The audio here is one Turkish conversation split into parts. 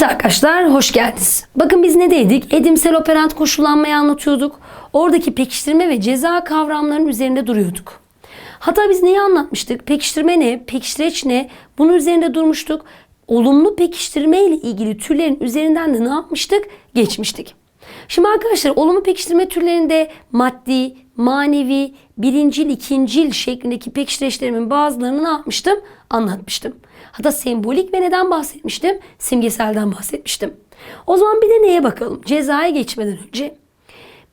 Evet arkadaşlar hoş geldiniz. Bakın biz ne dedik? Edimsel operant koşullanmayı anlatıyorduk. Oradaki pekiştirme ve ceza kavramlarının üzerinde duruyorduk. Hatta biz neyi anlatmıştık? Pekiştirme ne? Pekiştireç ne? Bunun üzerinde durmuştuk. Olumlu pekiştirme ile ilgili türlerin üzerinden de ne yapmıştık? Geçmiştik. Şimdi arkadaşlar olumlu pekiştirme türlerinde maddi, manevi, birincil, ikincil şeklindeki pekiştireçlerimin bazılarını ne yapmıştım? Anlatmıştım. Hatta sembolik ve neden bahsetmiştim? Simgeselden bahsetmiştim. O zaman bir de neye bakalım? Cezaya geçmeden önce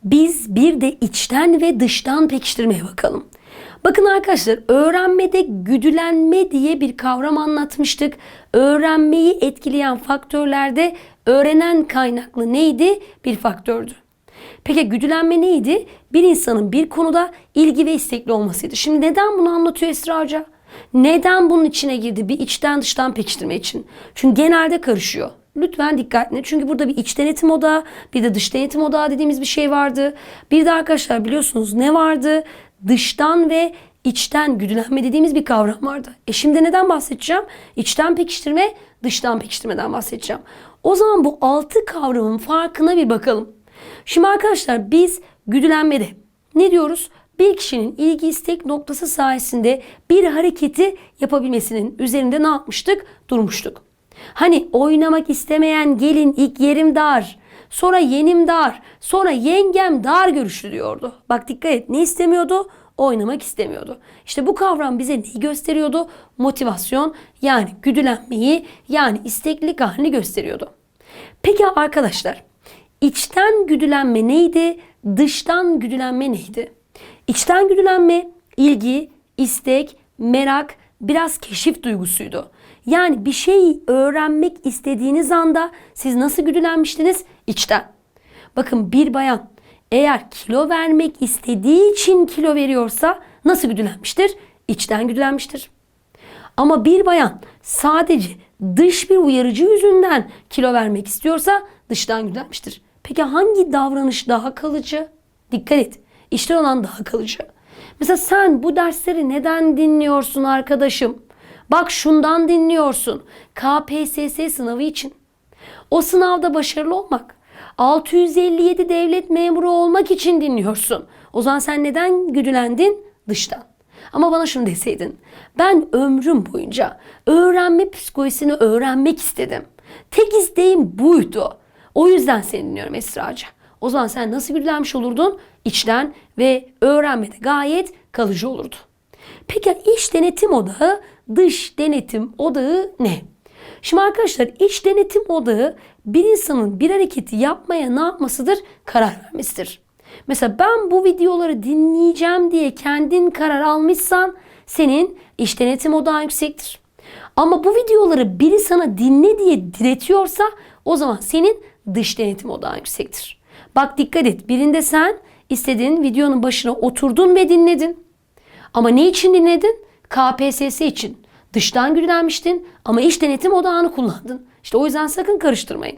biz bir de içten ve dıştan pekiştirmeye bakalım. Bakın arkadaşlar öğrenmede güdülenme diye bir kavram anlatmıştık. Öğrenmeyi etkileyen faktörlerde öğrenen kaynaklı neydi? Bir faktördü. Peki güdülenme neydi? Bir insanın bir konuda ilgi ve istekli olmasıydı. Şimdi neden bunu anlatıyor Esra Hoca? Neden bunun içine girdi? Bir içten dıştan pekiştirme için. Çünkü genelde karışıyor. Lütfen dikkatli. Çünkü burada bir iç denetim odağı, bir de dış denetim odağı dediğimiz bir şey vardı. Bir de arkadaşlar biliyorsunuz ne vardı? Dıştan ve içten güdülenme dediğimiz bir kavram vardı. E şimdi neden bahsedeceğim? İçten pekiştirme, dıştan pekiştirmeden bahsedeceğim. O zaman bu altı kavramın farkına bir bakalım. Şimdi arkadaşlar biz güdülenmede ne diyoruz? Bir kişinin ilgi istek noktası sayesinde bir hareketi yapabilmesinin üzerinde ne yapmıştık? Durmuştuk. Hani oynamak istemeyen gelin ilk yerim dar, sonra yenim dar, sonra yengem dar görüşlü diyordu. Bak dikkat et ne istemiyordu? Oynamak istemiyordu. İşte bu kavram bize neyi gösteriyordu? Motivasyon yani güdülenmeyi yani isteklilik halini gösteriyordu. Peki arkadaşlar içten güdülenme neydi? Dıştan güdülenme neydi? İçten güdülenme ilgi, istek, merak, biraz keşif duygusuydu. Yani bir şeyi öğrenmek istediğiniz anda siz nasıl güdülenmiştiniz? İçten. Bakın bir bayan eğer kilo vermek istediği için kilo veriyorsa nasıl güdülenmiştir? İçten güdülenmiştir. Ama bir bayan sadece dış bir uyarıcı yüzünden kilo vermek istiyorsa dıştan güdülenmiştir. Peki hangi davranış daha kalıcı? Dikkat et. İçten olan daha kalıcı. Mesela sen bu dersleri neden dinliyorsun arkadaşım? Bak şundan dinliyorsun. KPSS sınavı için. O sınavda başarılı olmak. 657 devlet memuru olmak için dinliyorsun. O zaman sen neden güdülendin? Dıştan. Ama bana şunu deseydin. Ben ömrüm boyunca öğrenme psikolojisini öğrenmek istedim. Tek isteğim buydu. O yüzden seni dinliyorum Esra'cığım. O zaman sen nasıl güdülenmiş olurdun? İçten ve öğrenmede gayet kalıcı olurdu. Peki iç denetim odağı, dış denetim odağı ne? Şimdi arkadaşlar iç denetim odağı bir insanın bir hareketi yapmaya ne yapmasıdır? Karar vermesidir. Mesela ben bu videoları dinleyeceğim diye kendin karar almışsan senin iç denetim odağın yüksektir. Ama bu videoları biri sana dinle diye diretiyorsa o zaman senin dış denetim odağın yüksektir. Bak dikkat et birinde sen istediğin videonun başına oturdun ve dinledin. Ama ne için dinledin? KPSS için. Dıştan güdülenmiştin ama iç denetim odağını kullandın. İşte o yüzden sakın karıştırmayın.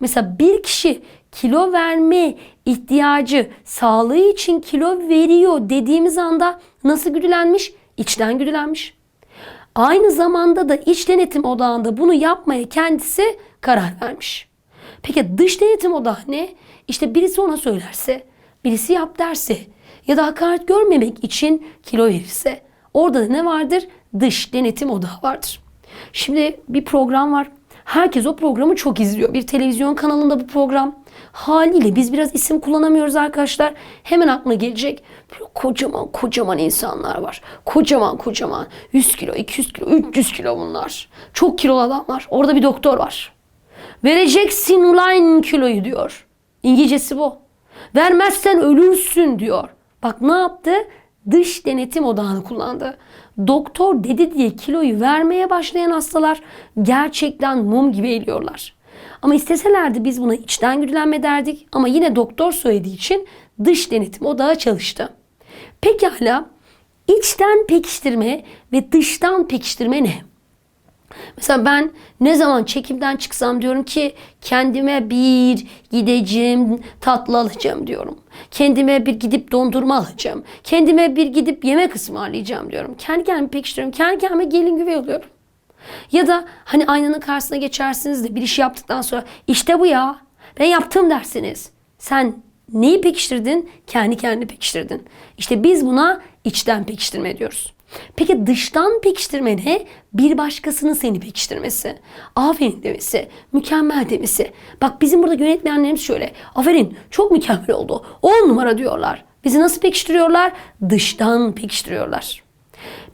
Mesela bir kişi kilo verme ihtiyacı sağlığı için kilo veriyor dediğimiz anda nasıl güdülenmiş? İçten güdülenmiş. Aynı zamanda da iç denetim odağında bunu yapmaya kendisi karar vermiş. Peki dış denetim odağı ne? İşte birisi ona söylerse, birisi yap derse ya da hakaret görmemek için kilo verirse orada da ne vardır? Dış denetim odağı vardır. Şimdi bir program var. Herkes o programı çok izliyor. Bir televizyon kanalında bu program. Haliyle biz biraz isim kullanamıyoruz arkadaşlar. Hemen aklına gelecek. Böyle kocaman kocaman insanlar var. Kocaman kocaman. 100 kilo, 200 kilo, 300 kilo bunlar. Çok kilolu adamlar. Orada bir doktor var. Vereceksin ulan kiloyu diyor. İngilizcesi bu. Vermezsen ölürsün diyor. Bak ne yaptı? Dış denetim odağını kullandı. Doktor dedi diye kiloyu vermeye başlayan hastalar gerçekten mum gibi eğiliyorlar. Ama isteselerdi biz buna içten güdülenme derdik ama yine doktor söylediği için dış denetim odağı çalıştı. Pekala içten pekiştirme ve dıştan pekiştirme ne? Mesela ben ne zaman çekimden çıksam diyorum ki kendime bir gideceğim tatlı alacağım diyorum. Kendime bir gidip dondurma alacağım. Kendime bir gidip yemek ısmarlayacağım diyorum. Kendi kendime pekiştiriyorum. Kendi kendime gelin güvey oluyorum. Ya da hani aynanın karşısına geçersiniz de bir iş yaptıktan sonra işte bu ya ben yaptım dersiniz. Sen neyi pekiştirdin? Kendi kendini pekiştirdin. İşte biz buna içten pekiştirme diyoruz. Peki dıştan pekiştirme ne? Bir başkasının seni pekiştirmesi. Aferin demesi, mükemmel demesi. Bak bizim burada yönetmenlerimiz şöyle. Aferin çok mükemmel oldu. 10 numara diyorlar. Bizi nasıl pekiştiriyorlar? Dıştan pekiştiriyorlar.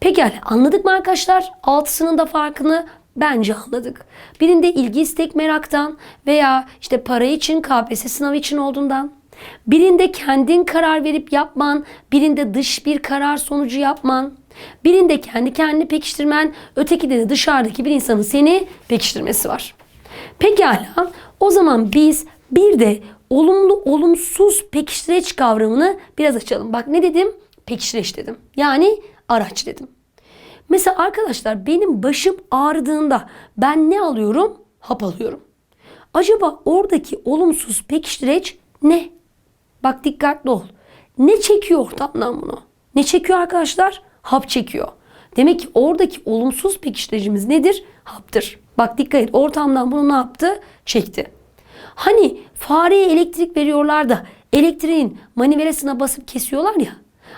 Pekala anladık mı arkadaşlar? Altısının da farkını bence anladık. Birinde ilgi istek meraktan veya işte para için KPSS sınavı için olduğundan. Birinde kendin karar verip yapman, birinde dış bir karar sonucu yapman. Birinde kendi kendini pekiştirmen, ötekide de dışarıdaki bir insanın seni pekiştirmesi var. Pekala o zaman biz bir de olumlu olumsuz pekiştireç kavramını biraz açalım. Bak ne dedim? Pekiştireç dedim. Yani araç dedim. Mesela arkadaşlar benim başım ağrıdığında ben ne alıyorum? Hap alıyorum. Acaba oradaki olumsuz pekiştireç ne? Bak dikkatli ol. Ne çekiyor ortamdan bunu? Ne çekiyor arkadaşlar? Hap çekiyor. Demek ki oradaki olumsuz pekiştiricimiz nedir? Haptır. Bak dikkat et ortamdan bunu ne yaptı? Çekti. Hani fareye elektrik veriyorlar da elektriğin manivelasına basıp kesiyorlar ya.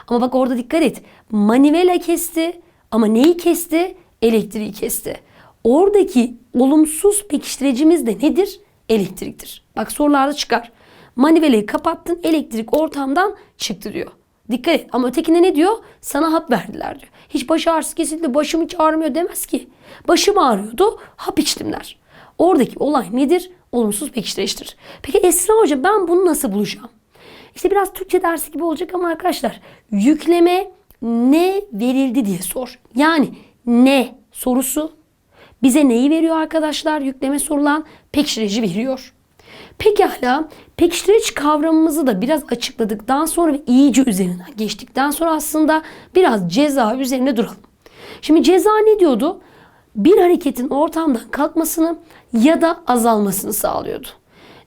Ama bak orada dikkat et. Manivela kesti ama neyi kesti? Elektriği kesti. Oradaki olumsuz pekiştiricimiz de nedir? Elektriktir. Bak sorularda çıkar. Manivelayı kapattın elektrik ortamdan çıktı diyor. Dikkat et ama ötekinde ne diyor? Sana hap verdiler diyor. Hiç baş ağrısı kesildi başım hiç ağrımıyor demez ki. Başım ağrıyordu hap içtim der. Oradaki olay nedir? Olumsuz pekiştiriştir. Peki Esra Hoca ben bunu nasıl bulacağım? İşte biraz Türkçe dersi gibi olacak ama arkadaşlar yükleme ne verildi diye sor. Yani ne sorusu bize neyi veriyor arkadaşlar? Yükleme sorulan pekiştirici veriyor. Pekala pekiştirici kavramımızı da biraz açıkladıktan sonra ve iyice üzerinden geçtikten sonra aslında biraz ceza üzerine duralım. Şimdi ceza ne diyordu? Bir hareketin ortamdan kalkmasını ya da azalmasını sağlıyordu.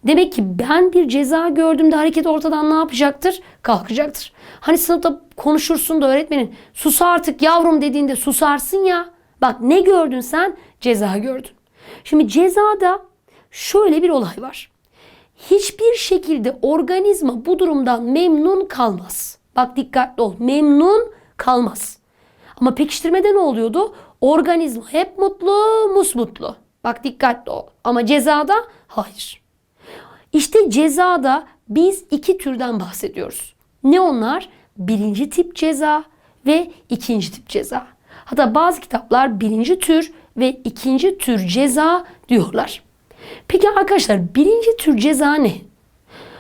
Demek ki ben bir ceza gördüğümde hareket ortadan ne yapacaktır? Kalkacaktır. Hani sınıfta konuşursun da öğretmenin sus artık yavrum dediğinde susarsın ya. Bak ne gördün sen? Ceza gördün. Şimdi cezada şöyle bir olay var. Hiçbir şekilde organizma bu durumdan memnun kalmaz. Bak dikkatli ol. Memnun kalmaz. Ama pekiştirmede ne oluyordu? Organizma hep mutlu, musmutlu. Bak dikkatli ol. Ama cezada hayır. İşte cezada biz iki türden bahsediyoruz. Ne onlar? Birinci tip ceza ve ikinci tip ceza. Hatta bazı kitaplar birinci tür ve ikinci tür ceza diyorlar. Peki arkadaşlar birinci tür ceza ne?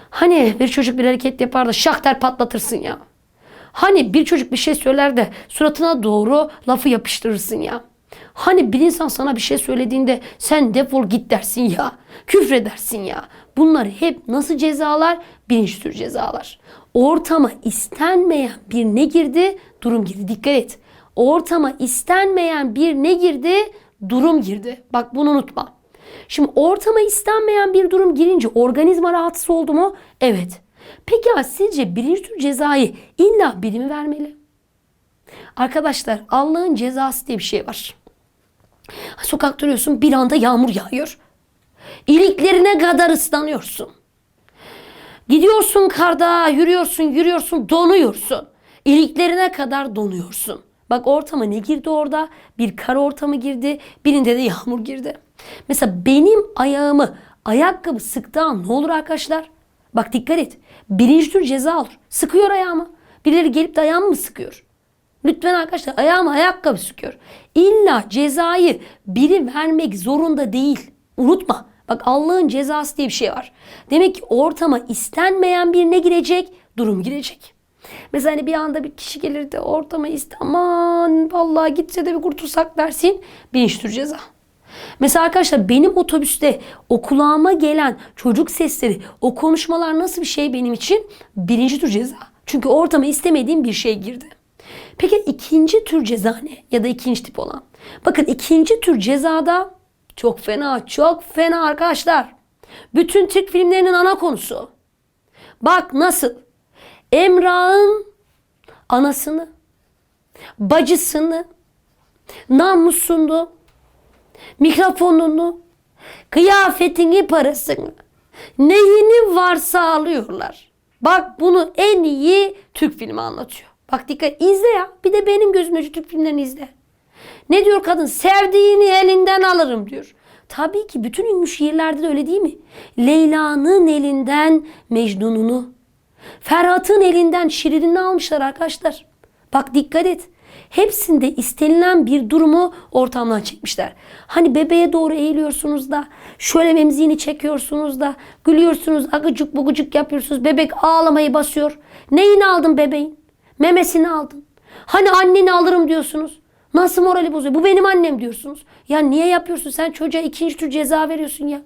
Hani bir çocuk bir hareket yapar da şak der patlatırsın ya. Hani bir çocuk bir şey söyler de suratına doğru lafı yapıştırırsın ya. Hani bir insan sana bir şey söylediğinde sen defol git dersin ya. Küfredersin ya. Bunlar hep nasıl cezalar? Birinci tür cezalar. Ortama istenmeyen bir ne girdi? Durum girdi. Dikkat et. Ortama istenmeyen bir ne girdi? Durum girdi. Bak bunu unutma. Şimdi ortama istenmeyen bir durum girince organizma rahatsız oldu mu? Evet. Peki ya sizce birinci tür cezayı illa biri mi vermeli? Arkadaşlar Allah'ın cezası diye bir şey var. Sokakta duruyorsun bir anda yağmur yağıyor. İliklerine kadar ıslanıyorsun. Gidiyorsun karda yürüyorsun yürüyorsun donuyorsun. İliklerine kadar donuyorsun. Bak ortama ne girdi orada? Bir kar ortamı girdi. Birinde de yağmur girdi. Mesela benim ayağımı ayakkabı sıktığı ne olur arkadaşlar? Bak dikkat et. Birinci tür ceza olur. Sıkıyor ayağımı. Birileri gelip de ayağımı mı sıkıyor? Lütfen arkadaşlar ayağıma ayakkabı sıkıyor. İlla cezayı biri vermek zorunda değil. Unutma. Bak Allah'ın cezası diye bir şey var. Demek ki ortama istenmeyen bir ne girecek? Durum girecek. Mesela hani bir anda bir kişi gelir de ortama iste aman vallahi gitse de bir kurtulsak dersin. Birinci tür ceza. Mesela arkadaşlar benim otobüste o kulağıma gelen çocuk sesleri, o konuşmalar nasıl bir şey benim için? Birinci tür ceza. Çünkü ortama istemediğim bir şey girdi. Peki ikinci tür ceza ne? Ya da ikinci tip olan. Bakın ikinci tür cezada çok fena, çok fena arkadaşlar. Bütün Türk filmlerinin ana konusu. Bak nasıl? Emrah'ın anasını, bacısını, namusunu, mikrofonunu, kıyafetini, parasını, neyini varsa alıyorlar. Bak bunu en iyi Türk filmi anlatıyor. Bak dikkat izle ya. Bir de benim gözümde Türk filmlerini izle. Ne diyor kadın? Sevdiğini elinden alırım diyor. Tabii ki bütün ünlü şiirlerde de öyle değil mi? Leyla'nın elinden Mecnun'unu, Ferhat'ın elinden Şirin'ini almışlar arkadaşlar. Bak dikkat et. Hepsinde istenilen bir durumu ortamdan çekmişler. Hani bebeğe doğru eğiliyorsunuz da şöyle memziğini çekiyorsunuz da gülüyorsunuz agıcık bugucuk yapıyorsunuz. Bebek ağlamayı basıyor. Neyini aldın bebeğin? Memesini aldın. Hani anneni alırım diyorsunuz. Nasıl morali bozuyor? Bu benim annem diyorsunuz. Ya niye yapıyorsun? Sen çocuğa ikinci tür ceza veriyorsun ya.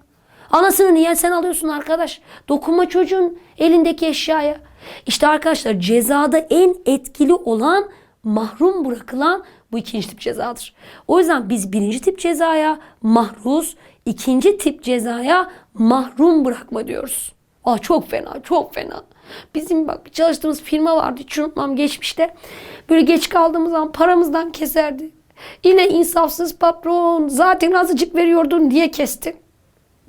Anasını niye sen alıyorsun arkadaş? Dokunma çocuğun elindeki eşyaya. İşte arkadaşlar cezada en etkili olan mahrum bırakılan bu ikinci tip cezadır. O yüzden biz birinci tip cezaya mahruz, ikinci tip cezaya mahrum bırakma diyoruz. Aa çok fena, çok fena. Bizim bak çalıştığımız firma vardı hiç unutmam geçmişte. Böyle geç kaldığımız zaman paramızdan keserdi. Yine insafsız patron zaten azıcık veriyordun diye kesti.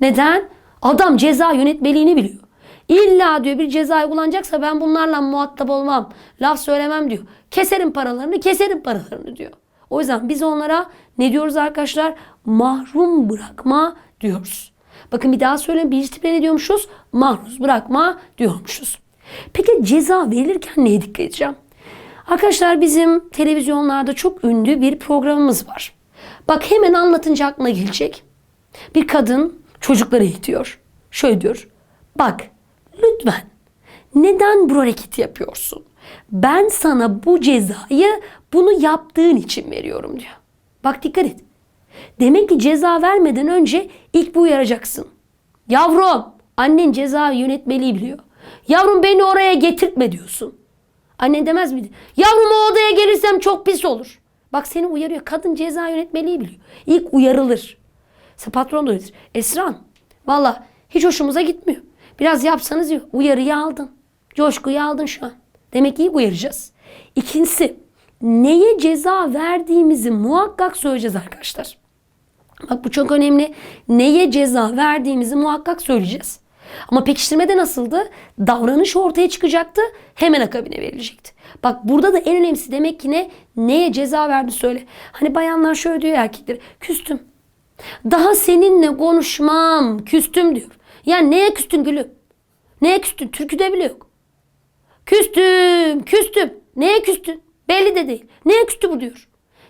Neden? Adam ceza yönetmeliğini biliyor. İlla diyor bir ceza uygulanacaksa ben bunlarla muhatap olmam. Laf söylemem diyor. Keserim paralarını, keserim paralarını diyor. O yüzden biz onlara ne diyoruz arkadaşlar? Mahrum bırakma diyoruz. Bakın bir daha söyleyeyim. Birinci tiple ne diyormuşuz? Mahruz bırakma diyormuşuz. Peki ceza verilirken neye dikkat edeceğim? Arkadaşlar bizim televizyonlarda çok ünlü bir programımız var. Bak hemen anlatınca aklına gelecek. Bir kadın çocukları eğitiyor. Şöyle diyor. Bak lütfen neden bu hareketi yapıyorsun? Ben sana bu cezayı bunu yaptığın için veriyorum diyor. Bak dikkat et. Demek ki ceza vermeden önce ilk bu uyaracaksın. Yavrum annen ceza yönetmeliği biliyor. Yavrum beni oraya getirtme diyorsun. Annen demez miydi? Yavrum o odaya gelirsem çok pis olur. Bak seni uyarıyor. Kadın ceza yönetmeliği biliyor. İlk uyarılır. Sen patron da öyledir. Esran valla hiç hoşumuza gitmiyor. Biraz yapsanız diyor. Uyarıyı aldın. Coşkuyu aldın şu an. Demek iyi uyaracağız. İkincisi neye ceza verdiğimizi muhakkak söyleyeceğiz arkadaşlar. Bak bu çok önemli. Neye ceza verdiğimizi muhakkak söyleyeceğiz. Ama pekiştirmede nasıldı? Davranış ortaya çıkacaktı. Hemen akabine verilecekti. Bak burada da en önemlisi demek ki ne? Neye ceza verdi söyle. Hani bayanlar şöyle diyor erkekler. Küstüm. Daha seninle konuşmam. Küstüm diyor. Ya neye küstün gülüm? Neye küstün? Türküde bile yok. Küstüm, küstüm. Neye küstün? Belli de değil. Neye küstü bu diyor.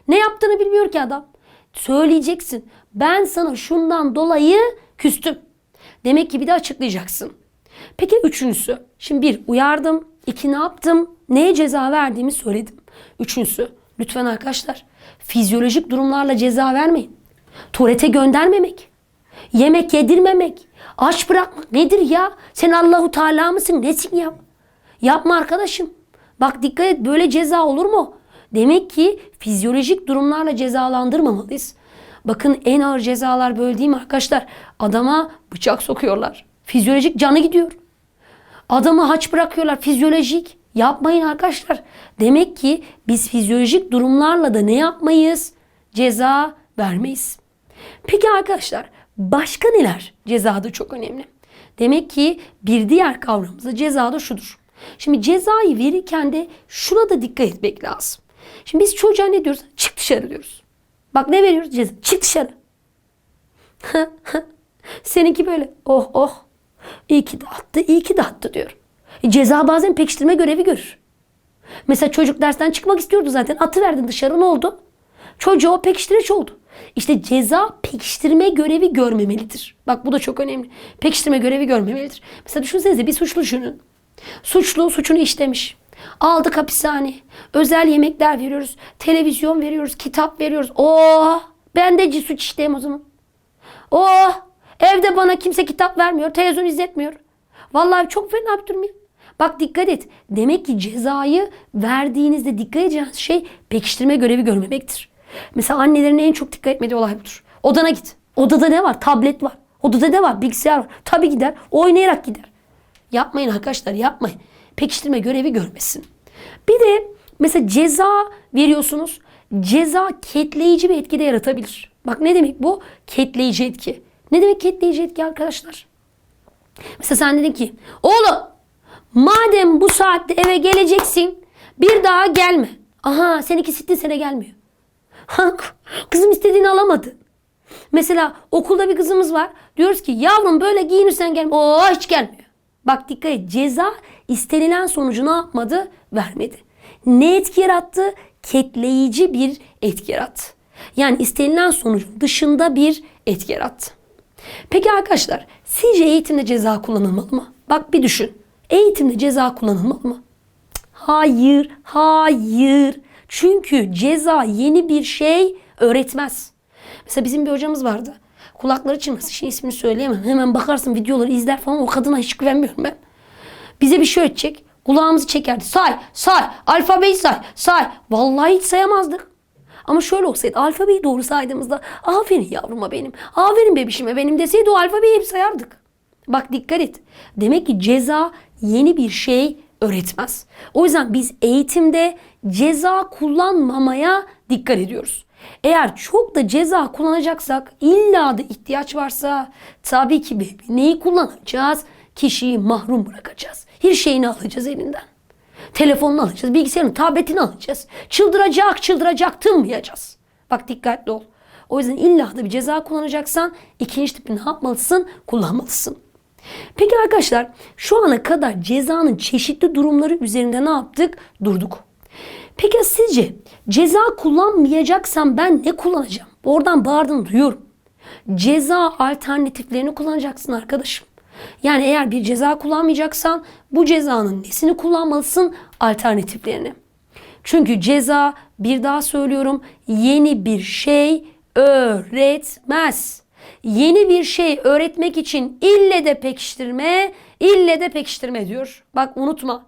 Ne yaptığını bilmiyor ki adam. Söyleyeceksin. Ben sana şundan dolayı küstüm. Demek ki bir de açıklayacaksın. Peki üçüncüsü. Şimdi bir uyardım. iki ne yaptım? Neye ceza verdiğimi söyledim. Üçüncüsü. Lütfen arkadaşlar fizyolojik durumlarla ceza vermeyin. Tuvalete göndermemek. Yemek yedirmemek. Aç bırakmak nedir ya? Sen Allahu Teala mısın? Nesin ya? Yapma arkadaşım. Bak dikkat et böyle ceza olur mu? Demek ki fizyolojik durumlarla cezalandırmamalıyız. Bakın en ağır cezalar böyle değil mi arkadaşlar? Adama bıçak sokuyorlar. Fizyolojik canı gidiyor. Adamı haç bırakıyorlar fizyolojik. Yapmayın arkadaşlar. Demek ki biz fizyolojik durumlarla da ne yapmayız? Ceza vermeyiz. Peki arkadaşlar başka neler cezada çok önemli? Demek ki bir diğer kavramımız da cezada şudur. Şimdi cezayı verirken de şuna da dikkat etmek lazım. Şimdi biz çocuğa ne diyoruz? Çık dışarı diyoruz. Bak ne veriyoruz? Ceza. Çık dışarı. Seninki böyle oh oh. İyi ki de attı, iyi ki de attı diyor. E, ceza bazen pekiştirme görevi görür. Mesela çocuk dersten çıkmak istiyordu zaten. Atı verdin dışarı ne oldu? Çocuğa o pekiştireç oldu. İşte ceza pekiştirme görevi görmemelidir. Bak bu da çok önemli. Pekiştirme görevi görmemelidir. Mesela düşünsenize bir suçlu düşünün. Suçlu suçunu işlemiş. Aldık hapishane. Özel yemekler veriyoruz. Televizyon veriyoruz. Kitap veriyoruz. Oh ben de suç işleyeyim o zaman. Oh evde bana kimse kitap vermiyor. Televizyon izletmiyor. Vallahi çok fena bir durum ya. Bak dikkat et. Demek ki cezayı verdiğinizde dikkat edeceğiniz şey pekiştirme görevi görmemektir. Mesela annelerin en çok dikkat etmediği olay budur. Odana git. Odada ne var? Tablet var. Odada ne var? Bilgisayar var. Tabii gider. Oynayarak gider. Yapmayın arkadaşlar yapmayın. Pekiştirme görevi görmesin. Bir de mesela ceza veriyorsunuz. ceza ketleyici bir etki de yaratabilir. Bak ne demek bu? Ketleyici etki. Ne demek ketleyici etki arkadaşlar? Mesela sen dedin ki oğlum madem bu saatte eve geleceksin bir daha gelme. Aha seninki sittin sene gelmiyor. Kızım istediğini alamadı. Mesela okulda bir kızımız var. Diyoruz ki yavrum böyle giyinirsen gelme. Oo hiç gelmiyor. Bak dikkat et ceza istenilen sonucu ne yapmadı? Vermedi. Ne etki yarattı? Ketleyici bir etki yarattı. Yani istenilen sonucun dışında bir etki yarattı. Peki arkadaşlar sizce eğitimde ceza kullanılmalı mı? Bak bir düşün. Eğitimde ceza kullanılmalı mı? Hayır, hayır. Çünkü ceza yeni bir şey öğretmez. Mesela bizim bir hocamız vardı. Kulakları çınlasın. Şimdi ismini söyleyemem. Hemen bakarsın videoları izler falan. O kadına hiç güvenmiyorum ben. Bize bir şey öğretecek. Kulağımızı çekerdi. Say, say. Alfabeyi say, say. Vallahi hiç sayamazdık. Ama şöyle olsaydı alfabeyi doğru saydığımızda aferin yavruma benim, aferin bebişime benim deseydi o alfabeyi hep sayardık. Bak dikkat et. Demek ki ceza yeni bir şey öğretmez. O yüzden biz eğitimde ceza kullanmamaya dikkat ediyoruz. Eğer çok da ceza kullanacaksak illa da ihtiyaç varsa tabii ki neyi kullanacağız? Kişiyi mahrum bırakacağız. Her şeyini alacağız elinden. Telefonunu alacağız, bilgisayarını, tabletini alacağız. Çıldıracak, çıldıracak, tınmayacağız. Bak dikkatli ol. O yüzden illa da bir ceza kullanacaksan ikinci tipi ne yapmalısın? Kullanmalısın. Peki arkadaşlar şu ana kadar cezanın çeşitli durumları üzerinde ne yaptık? Durduk. Peki sizce ceza kullanmayacaksam ben ne kullanacağım? Oradan bağırdın duyuyorum. Ceza alternatiflerini kullanacaksın arkadaşım. Yani eğer bir ceza kullanmayacaksan bu cezanın nesini kullanmalısın? Alternatiflerini. Çünkü ceza bir daha söylüyorum yeni bir şey öğretmez. Yeni bir şey öğretmek için ille de pekiştirme, ille de pekiştirme diyor. Bak unutma.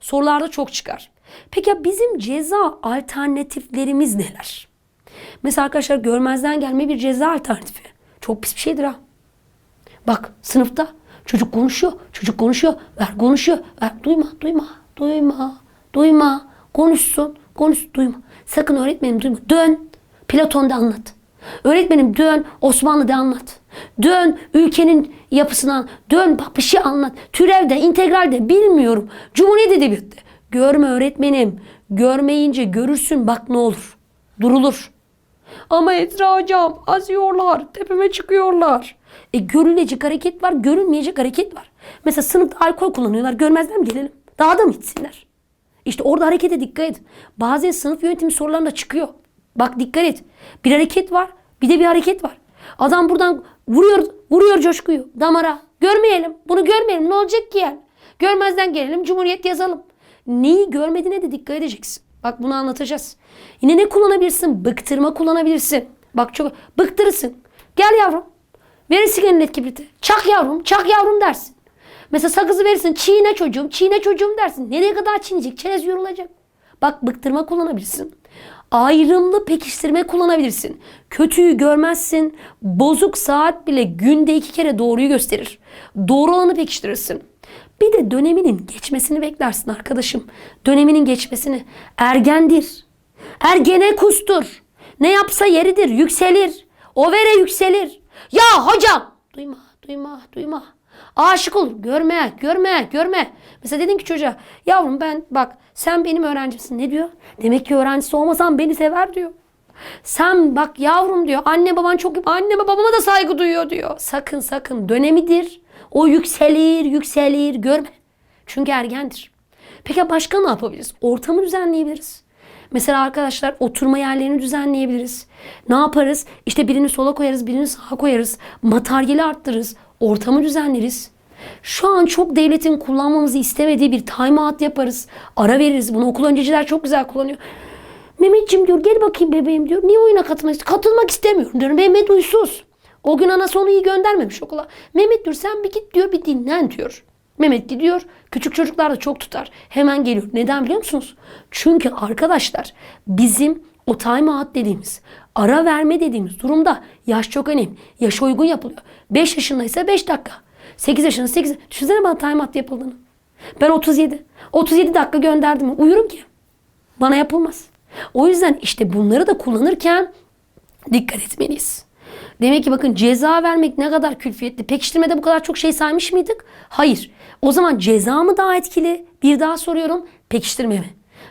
Sorularda çok çıkar. Peki ya bizim ceza alternatiflerimiz neler? Mesela arkadaşlar görmezden gelme bir ceza alternatifi. Çok pis bir şeydir ha. Bak sınıfta çocuk konuşuyor, çocuk konuşuyor, ver konuşuyor, ver duyma, duyma, duyma, duyma, konuşsun, konuş, duyma. Sakın öğretmenim duyma. Dön, Platon'da anlat. Öğretmenim dön, Osmanlı'da anlat. Dön, ülkenin yapısından, dön bak bir şey anlat. Türevde, integralde bilmiyorum. Cumhuriyet Edebiyatı'da. Görme öğretmenim. Görmeyince görürsün bak ne olur. Durulur. Ama Esra hocam azıyorlar, tepeme çıkıyorlar. E görülecek hareket var, görülmeyecek hareket var. Mesela sınıfta alkol kullanıyorlar, görmezden gelelim? Daha da mı içsinler? İşte orada harekete dikkat edin. Bazen sınıf yönetimi sorularında çıkıyor. Bak dikkat et. Bir hareket var, bir de bir hareket var. Adam buradan vuruyor, vuruyor coşkuyu damara. Görmeyelim, bunu görmeyelim. Ne olacak ki yani? Görmezden gelelim, Cumhuriyet yazalım. Neyi görmediğine de dikkat edeceksin. Bak bunu anlatacağız. Yine ne kullanabilirsin? Bıktırma kullanabilirsin. Bak çok bıktırırsın. Gel yavrum. Verirsin eline kibriti. Çak yavrum, çak yavrum dersin. Mesela sakızı verirsin. Çiğne çocuğum, çiğne çocuğum dersin. Nereye kadar çiğneyecek? Çerez yorulacak. Bak bıktırma kullanabilirsin. Ayrımlı pekiştirme kullanabilirsin. Kötüyü görmezsin. Bozuk saat bile günde iki kere doğruyu gösterir. Doğru olanı pekiştirirsin. Bir de döneminin geçmesini beklersin arkadaşım. Döneminin geçmesini. Ergendir. Ergene kustur. Ne yapsa yeridir, yükselir. O vere yükselir. Ya hocam! Duyma, duyma, duyma. Aşık olur. Görme, görme, görme. Mesela dedin ki çocuğa, yavrum ben bak sen benim öğrencimsin. Ne diyor? Demek ki öğrencisi olmasam beni sever diyor. Sen bak yavrum diyor. Anne baban çok anneme babama da saygı duyuyor diyor. Sakın sakın dönemidir. O yükselir, yükselir. Görme. Çünkü ergendir. Peki başka ne yapabiliriz? Ortamı düzenleyebiliriz. Mesela arkadaşlar oturma yerlerini düzenleyebiliriz. Ne yaparız? İşte birini sola koyarız, birini sağa koyarız. Materyali arttırırız. Ortamı düzenleriz. Şu an çok devletin kullanmamızı istemediği bir time out yaparız. Ara veririz. Bunu okul önceciler çok güzel kullanıyor. Mehmetciğim diyor gel bakayım bebeğim diyor. Niye oyuna katılmak istiyorsun? Katılmak istemiyorum diyorum. Mehmet uysuz. O gün anası onu iyi göndermemiş okula. Mehmet diyor sen bir git diyor bir dinlen diyor. Mehmet gidiyor. Küçük çocuklar da çok tutar. Hemen geliyor. Neden biliyor musunuz? Çünkü arkadaşlar bizim o time out dediğimiz ara verme dediğimiz durumda yaş çok önemli. Yaş uygun yapılıyor. 5 yaşındaysa 5 dakika. 8 yaşında 8. Düşünsene bana time out yapıldığını. Ben 37. 37 dakika gönderdim. Uyurum ki. Bana yapılmaz. O yüzden işte bunları da kullanırken dikkat etmeliyiz. Demek ki bakın ceza vermek ne kadar külfiyetli. Pekiştirmede bu kadar çok şey saymış mıydık? Hayır. O zaman ceza mı daha etkili? Bir daha soruyorum. Pekiştirme mi?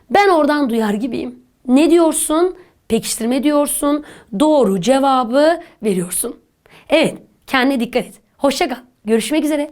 Ben oradan duyar gibiyim. Ne diyorsun? Pekiştirme diyorsun. Doğru cevabı veriyorsun. Evet, kendine dikkat et. Hoşça kal. Görüşmek üzere.